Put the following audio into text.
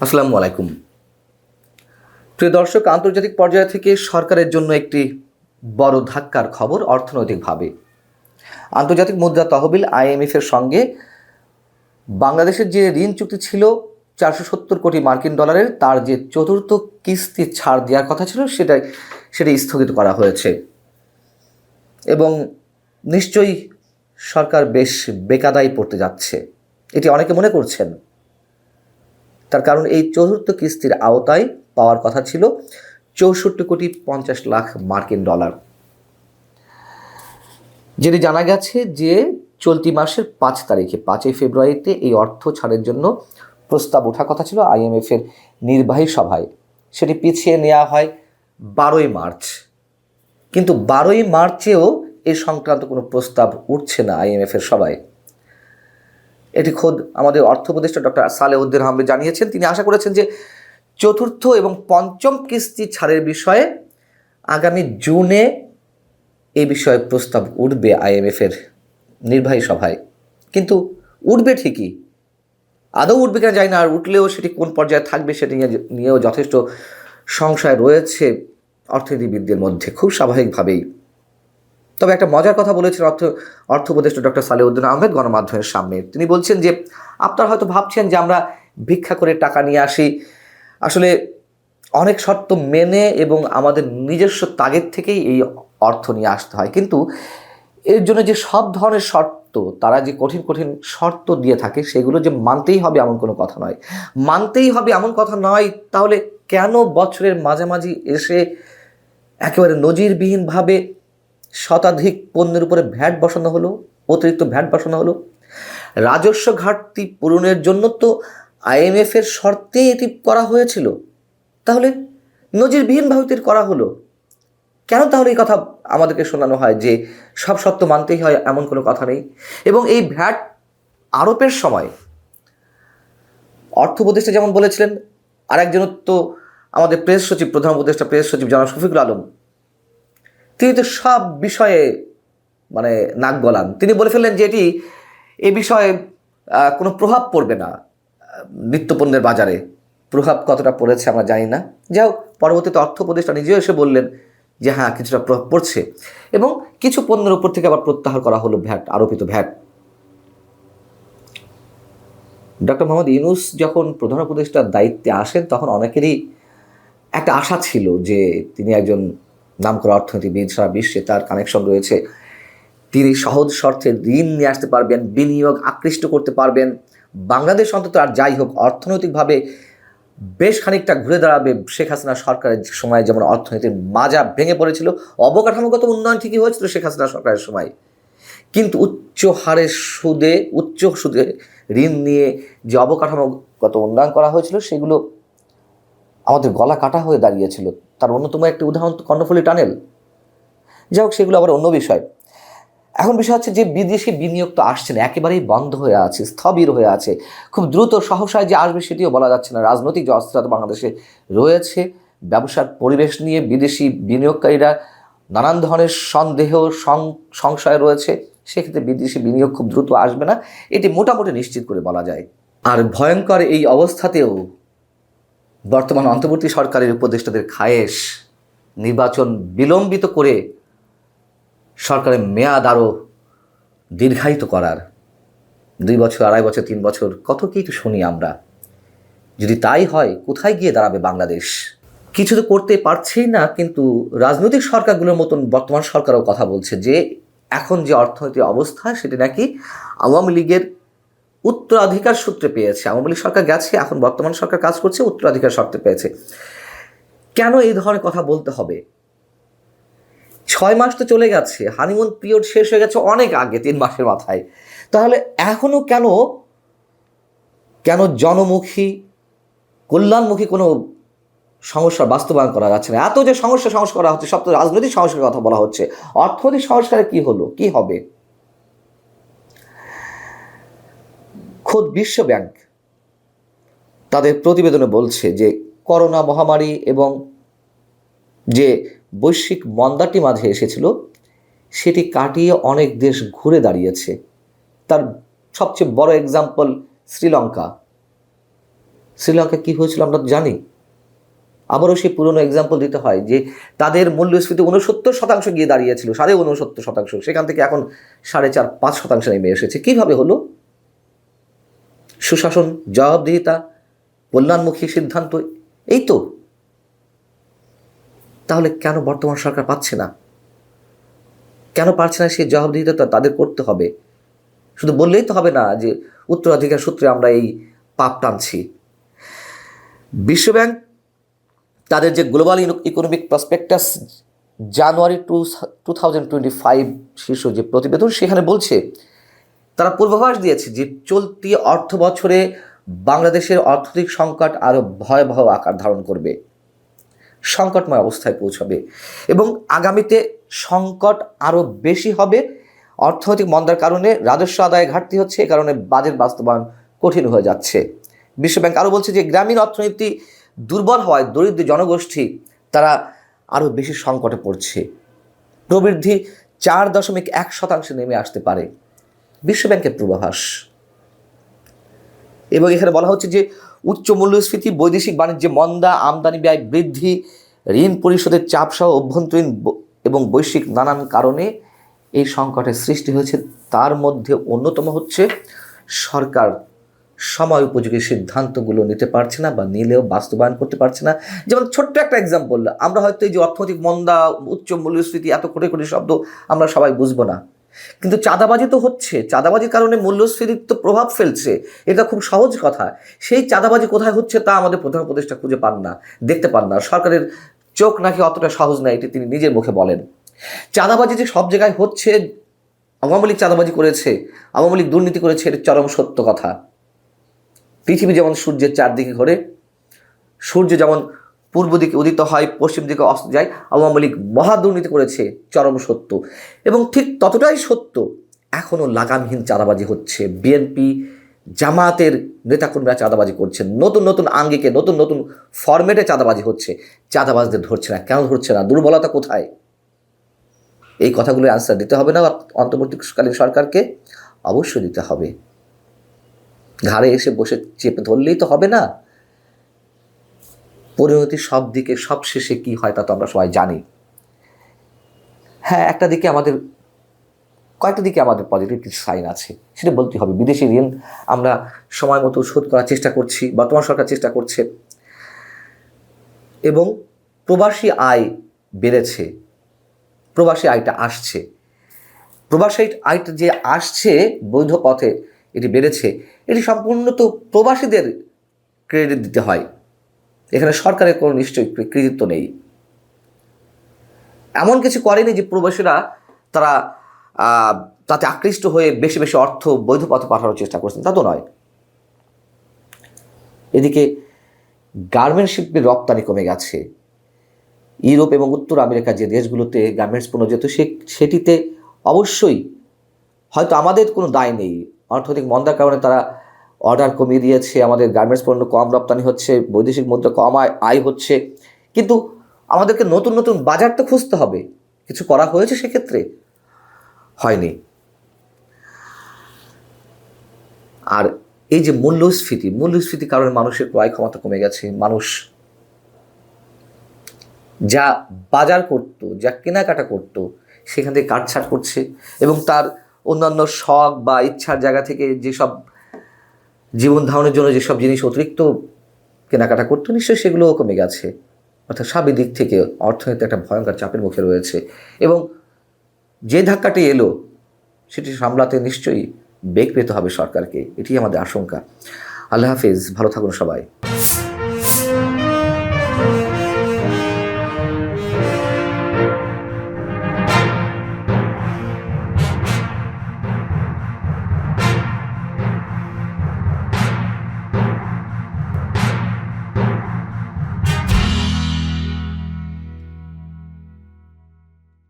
আসসালামু আলাইকুম। প্রিয় দর্শক, আন্তর্জাতিক পর্যায় থেকে সরকারের জন্য একটি বড় ধাক্কার খবর অর্থনৈতিকভাবে। আন্তর্জাতিক মুদ্রা তহবিল আইএমএফ এর সঙ্গে বাংলাদেশের যে ঋণ চুক্তি ছিল, চারশো সত্তর কোটি মার্কিন ডলারের, তার যে চতুর্থ কিস্তি ছাড় দেওয়ার কথা ছিল সেটা সেটা স্থগিত করা হয়েছে। এবং নিশ্চয়ই সরকার বেশ বেকাদায় পড়তে যাচ্ছে। এটি অনেকে মনে করছেন। তার কারণ এই চতুর্থ কিস্তির আওতায় পাওয়ার কথা ছিল চৌষট্টি কোটি পঞ্চাশ লাখ মার্কিন ডলার। যেটি জানা গেছে যে চলতি মাসের পাঁচ তারিখে, পাঁচই ফেব্রুয়ারিতে এই অর্থ ছাড়ের জন্য প্রস্তাব ওঠার কথা ছিল আইএমএফ এর নির্বাহী সভায়। সেটি পিছিয়ে নেওয়া হয় বারোই মার্চ। কিন্তু বারোই মার্চেও এই সংক্রান্ত কোনো প্রস্তাব উঠছে না আইএমএফ এর সভায়। এটি খোদ আমাদের অর্থ উপদেষ্টা ডক্টর সালেউদ্দিন আহমেদ জানিয়েছেন। তিনি আশা করেছেন যে চতুর্থ এবং পঞ্চম কিস্তি ছাড়ের বিষয়ে আগামী জুনে এই বিষয়ে প্রস্তাব উঠবে আইএমএফের নির্বাহী সভায়। কিন্তু উঠবে ঠিকই। আদৌ উঠবে কিনা যায় না, আর উঠলেও সেটি কোন পর্যায়ে থাকবে সেটি নিয়ে নিয়েও যথেষ্ট সংশয় রয়েছে অর্থনীতিবিদদের মধ্যে। খুব স্বাভাবিকভাবেই তবে একটা মজার কথা বলেছেন অর্থ অর্থ উপদেষ্টা ডক্টর সালেউদ্দিন আহমেদ গণমাধ্যমের সামনে। তিনি বলছেন যে, আপনারা হয়তো ভাবছেন যে আমরা ভিক্ষা করে টাকা নিয়ে আসি। আসলে অনেক শর্ত মেনে এবং আমাদের নিজস্ব তাগের থেকেই এই অর্থ নিয়ে আসতে হয়। কিন্তু এর জন্য যে সব ধরনের শর্ত, তারা যে কঠিন কঠিন শর্ত দিয়ে থাকে, সেগুলো যে মানতেই হবে এমন কোনো কথা নয়। মানতেই হবে এমন কথা নয়, তাহলে কেন বছরের মাঝামাঝি এসে একেবারে নজিরবিহীনভাবে শতাধিক পণ্যের উপরে ভ্যাট বসানো হলো, অতিরিক্ত ভ্যাট বসানো হলো। রাজস্ব ঘাটতি পূরণের জন্য তো আইএমএফ এর শর্তে এটি করা হয়েছিল। তাহলে নজিরবিহীনভাবে এটি করা হলো। কেন তাহলে এই কথা আমাদেরকে শোনানো হয় যে সব সত্য মানতেই হয়, এমন কোনো কথা নেই? এবং এই ভ্যাট আরোপের সময় অর্থ উপদেষ্টা যেমন বলেছিলেন, আরেকজন তো আমাদের প্রেস সচিব, প্রধান উপদেষ্টা প্রেস সচিব জনাব শফিকুল আলম তিনি তো সব বিষয়ে মানে নাক গলান। তিনি বলে ফেললেন যে এটি, এ বিষয়ে কোনো প্রভাব পড়বে না নিত্যপণ্যের বাজারে। প্রভাব কতটা পড়েছে আমরা জানি না। যাই হোক, পরবর্তীতে অর্থ উপদেষ্টা নিজেও এসে বললেন যে হ্যাঁ কিছুটা প্রভাব পড়ছে। এবং কিছু পণ্যের উপর থেকে আবার প্রত্যাহার করা হলো ভ্যাট, আরোপিত ভ্যাট। ডক্টর মোহাম্মদ ইউনুস যখন প্রধান উপদেষ্টার দায়িত্বে আসেন, তখন অনেকেরই একটা আশা ছিল যে তিনি একজন নামকরা অর্থনীতিবিদ সারা বিশ্বে তার কানেকশন রয়েছে। তিনি সহজ শর্তে ঋণ নিয়ে আসতে পারবেন, বিনিয়োগ আকৃষ্ট করতে পারবেন। বাংলাদেশ অন্তত আর যাই হোক, অর্থনৈতিকভাবে বেশ খানিকটা ঘুরে দাঁড়াবে শেখ হাসিনা সরকারের সময়, যেমন অর্থনীতির মাজা ভেঙে পড়েছিল। অবকাঠামোগত উন্নয়ন ঠিকই হয়েছিল শেখ হাসিনা সরকারের সময়। কিন্তু উচ্চ হারের সুদে, উচ্চ সুদে ঋণ নিয়ে যে অবকাঠামোগত উন্নয়ন করা হয়েছিল, সেগুলো আমাদের গলা কাটা হয়ে দাঁড়িয়েছিল। তার অন্যতম একটি উদাহরণ কর্ণফুলী টানেল। যাই হোক সেগুলো আবার অন্য বিষয়। এখন বিষয় হচ্ছে যে বিদেশি বিনিয়োগ তো আসছে না একেবারেই বন্ধ হয়ে আছে, স্থবির হয়ে আছে। খুব দ্রুত সহসায় যে আসবে সেটিও বলা যাচ্ছে না। রাজনৈতিক যে অস্থিরতা বাংলাদেশে রয়েছে, ব্যবসার পরিবেশ নিয়ে বিদেশি বিনিয়োগকারীরা নানান ধরনের সন্দেহ সংশয় রয়েছে। সেক্ষেত্রে বিদেশি বিনিয়োগ খুব দ্রুত আসবে না। এটি মোটামুটি নিশ্চিত করে বলা যায়। আর ভয়ঙ্কর এই অবস্থাতেও বর্তমান অন্তর্বর্তী সরকারের উপদেষ্টাদের খায়েশ নির্বাচন বিলম্বিত করে সরকারের মেয়াদ আরও দীর্ঘায়িত করার দুই বছর, আড়াই বছর, তিন বছর, কত কি তো শুনি আমরা। যদি তাই হয়, কোথায় গিয়ে দাঁড়াবে বাংলাদেশ? কিছু তো করতে পারছেই না, কিন্তু রাজনৈতিক সরকারগুলোর মতন বর্তমান সরকারও কথা বলছে যে, এখন যে অর্থনৈতিক অবস্থা, সেটি নাকি আওয়ামী লীগের উত্তরাধিকার সূত্রে পেয়েছে। আওয়ামী লীগ সরকার গেছে, এখন বর্তমান সরকার কাজ করছে, উত্তরাধিকার সূত্রে পেয়েছে। কেন এই ধরনের কথা বলতে হবে? ছয় মাস তো চলে গেছে হানিমুন পিরিয়ড শেষ হয়ে গেছে অনেক আগে, তিন মাসের মাথায়। তাহলে এখনও কেন কেন জনমুখী, কল্যাণমুখী কোনো সমস্যার বাস্তবায়ন করা যাচ্ছে না? এত যে সমস্যা সংস্কার করা হচ্ছে, সব তো রাজনৈতিক সংস্কারের কথা বলা হচ্ছে। অর্থনৈতিক সংস্কারে কি হলো? কি হবে? খোদ বিশ্ব ব্যাংক তাদের প্রতিবেদনে বলছে যে, করোনা মহামারী এবং যে বৈশ্বিক মন্দাটি মাঝে এসেছিল, সেটি কাটিয়ে অনেক দেশ ঘুরে দাঁড়িয়েছে। তার সবচেয়ে বড় এক্সাম্পল শ্রীলঙ্কা। শ্রীলঙ্কা কী হয়েছিল আমরা জানি। আবারও সেই পুরনো এক্সাম্পল দিতে হয় যে, তাদের মূল্যস্ফীতি উনসত্তর শতাংশ গিয়ে দাঁড়িয়েছিল, সাড়ে উনসত্তর শতাংশ। সেখান থেকে এখন সাড়ে চার পাঁচ শতাংশ নেমে এসেছে। কীভাবে হলো? সুশাসন, জবাবদিহিতা, কল্যাণমুখী সিদ্ধান্ত, এই তো। তাহলে কেন বর্তমান সরকার পাচ্ছে না? কেন পারছে না সেই জবাবদিহিতা তাদের করতে হবে? শুধু বললেই তো হবে না যে উত্তরাধিকার সূত্রে আমরা এই পাপ টানছি। বিশ্বব্যাংক তাদের যে global economic prospectus, January two two thousand twenty five শীর্ষ যে প্রতিবেদন, সেখানে বলছে তারা পূর্বাভাস দিয়েছে যে চলতি অর্থ বছরে বাংলাদেশের অর্থনৈতিক সংকট আরও ভয়াবহ আকার ধারণ করবে। সংকটময় অবস্থায় পৌঁছাবে এবং আগামীতে সংকট আরও বেশি হবে। অর্থনৈতিক মন্দার কারণে রাজস্ব আদায়ে ঘাটতি হচ্ছে, এ কারণে বাজেট বাস্তবায়ন কঠিন হয়ে যাচ্ছে। বিশ্বব্যাংক আরও বলছে যে গ্রামীণ অর্থনীতি দুর্বল হওয়ায় দরিদ্র জনগোষ্ঠী তারা আরও বেশি সংকটে পড়ছে। প্রবৃদ্ধি চার দশমিক এক শতাংশে নেমে আসতে পারে। বিশ্বব্যাংকের পূর্বাভাস। এবং এখানে বলা হচ্ছে যে, উচ্চ মূল্যস্ফীতি, বৈদেশিক বাণিজ্যে মন্দা, আমদানি ব্যয় বৃদ্ধি, ঋণ পরিশোধের চাপ সহ অভ্যন্তরীণ এবং বৈশ্বিক নানান কারণে এই সংকটের সৃষ্টি হয়েছে। তার মধ্যে অন্যতম হচ্ছে, সরকার সময় উপযোগী সিদ্ধান্তগুলো নিতে পারছে না বা নিলেও বাস্তবায়ন করতে পারছে না। যেমন ছোট্ট একটা এক্সাম্পল আমরা হয়তো এই যে অর্থনৈতিক মন্দা, উচ্চ মূল্যস্ফীতি, এত কোটি কোটি শব্দ আমরা সবাই বুঝব না। কিন্তু চাঁদাবাজি তো হচ্ছে। চাঁদাবাজির কারণে মূল্যস্ফীতির তো প্রভাব ফেলছে। এটা খুব সহজ কথা। সেই চাঁদাবাজি কোথায় হচ্ছে তা আমাদের প্রধান উপদেষ্টা খুঁজে পান না, দেখতে পান না। সরকারের চোখ নাকি অতটা সহজ না, এটি তিনি নিজের মুখে বলেন। চাঁদাবাজি যে সব জায়গায় হচ্ছে, আওয়ামী লীগ চাঁদাবাজি করেছে, আওয়ামী লীগ দুর্নীতি করেছে, এটা চরম সত্য কথা। পৃথিবী যেমন সূর্যের চারদিকে ঘোরে, সূর্য যেমন পূর্ব দিকে উদিত হয়, পশ্চিম দিকে অস্ত যায়। আওয়ামী লীগ মহা দুর্নীতি করেছে, চরম সত্য। এবং ঠিক ততটাই সত্য, এখনও লাগামহীন চাঁদাবাজি হচ্ছে। বিএনপি জামাতের নেতাকর্মীরা চাঁদাবাজি করছেন। নতুন নতুন আঙ্গিকে, নতুন নতুন ফরম্যাটে চাঁদাবাজি হচ্ছে। চাঁদাবাজদের ধরছে না, কেন ধরছে না, দুর্বলতা কোথায়? এই কথাগুলো অ্যান্সার দিতে হবে না অন্তর্বর্তীকালীন সরকারকে অবশ্যই দিতে হবে। ঘাড়ে এসে বসে চেপে ধরলেই তো হবে না। পরিণতি সব দিকে, সব শেষে কি হয় তা তো আমরা সবাই জানি। হ্যাঁ একটা দিকে আমাদের, কয়েকটা দিকে আমাদের পজিটিভ কিছু সাইন আছে, সেটা বলতে হবে। বিদেশি ঋণ আমরা সময় মতো শোধ করার চেষ্টা করছি, বর্তমান সরকার চেষ্টা করছে। এবং প্রবাসী আয় বেড়েছে, প্রবাসী আয়টা আসছে। প্রবাসী আয়টা যে আসছে বৈধ পথে এটি বেড়েছে, এটি সম্পূর্ণ তো প্রবাসীদের ক্রেডিট দিতে হয়। এখানে সরকারের কোনো নিশ্চয়ই কৃতিত্ব নেই। এমন কিছু করেনি যে প্রবাসীরা তারা তাতে আকৃষ্ট হয়ে বেশি বেশি অর্থ বৈধ পথে পাঠানোর চেষ্টা করছেন। তা তো নয়। এদিকে গার্মেন্টস শিল্পের রপ্তানি কমে গেছে। ইউরোপ এবং উত্তর আমেরিকা যে দেশগুলোতে গার্মেন্টস পণ্য যেত, সে সেটিতে অবশ্যই হয়তো আমাদের কোনো দায় নেই। অর্থনৈতিক মন্দার কারণে তারা অর্ডার কমিয়ে দিয়েছে, আমাদের গার্মেন্টস পণ্য কম রপ্তানি হচ্ছে, বৈদেশিক মুদ্রা কম আয় আয় হচ্ছে। কিন্তু আমাদেরকে নতুন নতুন বাজার তো খুঁজতে হবে। কিছু করা হয়েছে সেক্ষেত্রে? হয়নি। আর এই যে মূল্যস্ফীতি মূল্যস্ফীতির কারণে মানুষের ক্রয় ক্ষমতা কমে গেছে। মানুষ যা বাজার করত, যা কেনাকাটা করত, সেখান থেকে কাটছাট করছে এবং তার অন্যান্য শখ বা ইচ্ছার জায়গা থেকে যেসব জীবন ধারণের জন্য যেসব জিনিস অতিরিক্ত কেনাকাটা করতো, নিশ্চয়ই সেগুলোও কমে গেছে। অর্থাৎ সব দিক থেকে অর্থনীতি একটা ভয়ঙ্কর চাপের মুখে রয়েছে। এবং যে ধাক্কাটি এলো, সেটি সামলাতে নিশ্চয়ই বেগ পেতে হবে সরকারকে। এটি আমাদের আশঙ্কা। আল্লাহ হাফিজ, ভালো থাকুন সবাই।